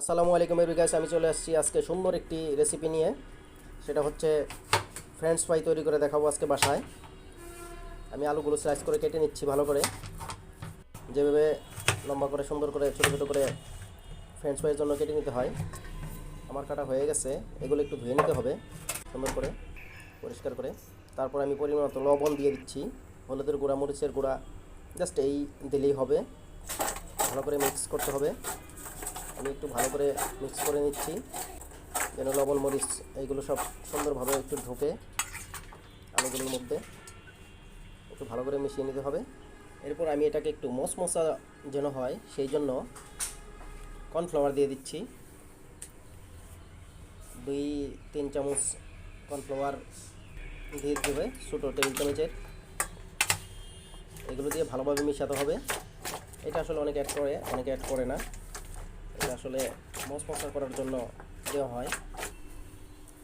আসসালামু আলাইকুম এভরিগাইস আমি চলে আসছি আজকে সুন্দর একটি রেসিপি নিয়ে। সেটা হচ্ছে ফ্রেঞ্চ ফ্রাই তৈরি করে দেখাবো আজকে বাসায়। আমি আলুগুলো স্লাইস করে কেটে নিচ্ছি ভালো করে। যেভাবে লম্বা করে, সুন্দর করে, ছোটো ছোটো করে ফ্রেঞ্চ ফ্রাইয়ের জন্য কেটে নিতে হয়। আমার কাটা হয়ে গেছে, এগুলো একটু ধুয়ে নিতে হবে সুন্দর করে, পরিষ্কার করে। তারপর আমি পরিমাণ মতো লবণ দিয়ে দিচ্ছি, হলুদের গুঁড়া, মরিচের গুঁড়া জাস্ট এই দিলেই হবে। ভালো করে মিক্স করতে হবে। আমি একটু ভালো করে মিক্স করে নিচ্ছি। যেন লবণ, মরিচ এইগুলো সব সুন্দরভাবে একটু ঢোকে আলুগুলোর মধ্যে। একটু ভালো করে মিশিয়ে নিতে হবে। এরপর আমি এটাকে একটু মশমশা যেন হয়, সেই জন্য কর্নফ্লাওয়ার দিয়ে দিচ্ছি। দুই, তিন চামচ কর্নফ্লাওয়ার দিয়ে দেবে ছোটো টেবিল চামচের এগুলো দিয়ে ভালোভাবে মিশাতে হবে। এটা আসলে অনেকে অ্যাড করে, অনেকে অ্যাড করে না। আসলে মশ মশলা করার জন্য দেওয়া হয়।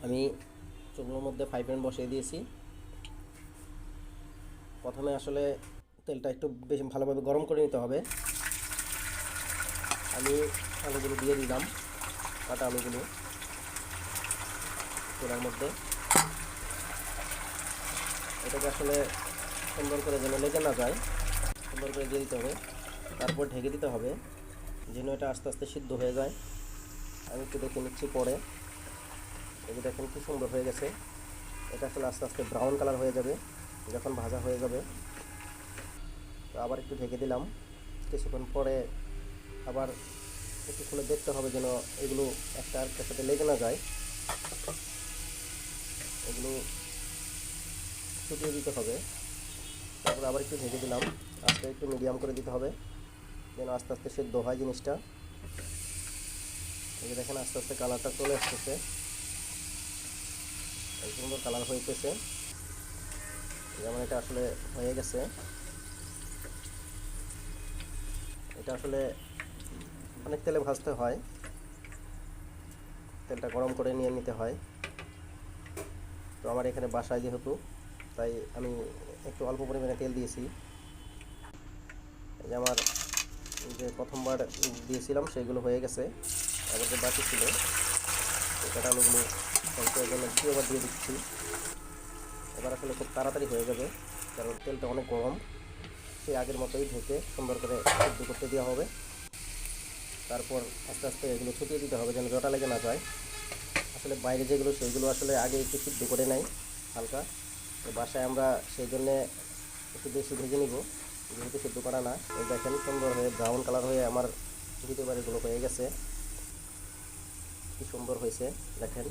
আমি চুলোর মধ্যে ফ্রাই প্যান বসিয়ে দিয়েছি। প্রথমে আসলে তেলটা একটু বেশি ভালোভাবে গরম করে নিতে হবে। আমি আলুগুলো দিয়ে দিলাম, কাটা আলুগুলো তেলের মধ্যে। এটাকে আসলে সুন্দর করে যেন লেগে না যায়, সুন্দর করে দিয়ে দিতে হবে। তারপর ঢেকে দিতে হবে। যেন এটা আস্তে আস্তে সিদ্ধ হয়ে যায়। আমি একটু দেখে নিচ্ছি পরে। এই দেখেন কি সুন্দর হয়ে গেছে। এটা আসলে আস্তে আস্তে ব্রাউন কালার হয়ে যাবে, যখন ভাজা হয়ে যাবে। তো আবার একটু ঢেকে দিলাম। কিছুক্ষণ পরে আবার একটু খুলে দেখতে হবে যেন এগুলো একটা আরেকটার সাথে লেগে না যায়। এগুলো শুকিয়ে দিতে হবে। তারপর আবার একটু ঢেকে দিলাম। আস্তে একটু মিডিয়াম করে দিতে হবে। যেন আস্তে আস্তে সেদ্ধ হয় জিনিসটা এই যে দেখেন আস্তে আস্তে কালারটা চলে আসতেছে। সুন্দর কালার হইতেছে। যেমন এটা আসলে হয়ে গেছে। এটা আসলে অনেক তেলে ভাজতে হয়। তেলটা গরম করে নিয়ে নিতে হয়। তো আমার এখানে বাসায় যেহেতু, তাই আমি একটু অল্প পরিমাণে তেল দিয়েছি। এই যে আমার যে প্রথমবার দিয়েছিলাম, সেগুলো হয়ে গেছে। যে বাকি ছিল। সেই কাটা আলুগুলো দ্বিতীয়বার দিয়ে দিচ্ছি। এবার আসলে খুব তাড়াতাড়ি হয়ে যাবে, কারণ তেলটা অনেক গরম। সেই আগের মতোই ঢেকে সুন্দর করে সিদ্ধ করতে দেওয়া হবে। তারপর আস্তে আস্তে এগুলো ছুটিয়ে দিতে হবে যেন জটা লেগে না যায়। আসলে বাইরে যেগুলো সেইগুলো আসলে আগে একটু সিদ্ধ করে নেয় হালকা। তো বাসায় আমরা সেই জন্যে একটু বেশি ভেজে নিব। যেহেতু সিদ্ধ করা না, এই দেখেন সুন্দর হয়ে ব্রাউন কালার হয়ে আমার দ্বিতীয় বাড়িগুলো হয়ে গেছে। কি সুন্দর হয়েছে, দেখেন।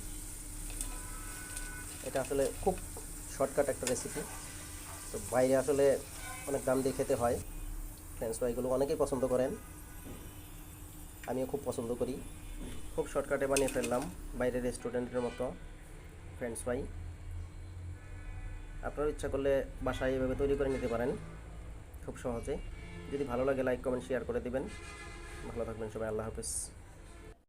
এটা আসলে খুব শর্টকাট একটা রেসিপি তো বাইরে আসলে অনেক দাম দিয়ে খেতে হয়। ফ্রেঞ্চ ফ্রাইগুলো অনেকেই পছন্দ করেন। আমিও খুব পছন্দ করি। খুব শর্টকাটে বানিয়ে ফেললাম বাইরের রেস্টুরেন্টের মতো। ফ্রেঞ্চ ফ্রাই আপনার ইচ্ছা করলে বাসায় এভাবে তৈরি করে নিতে পারেন। খুব সহজে যদি ভালো লাগে লাইক কমেন্ট শেয়ার করে দেবেন। ভালো থাকবেন সবাই, আল্লাহ হাফিজ।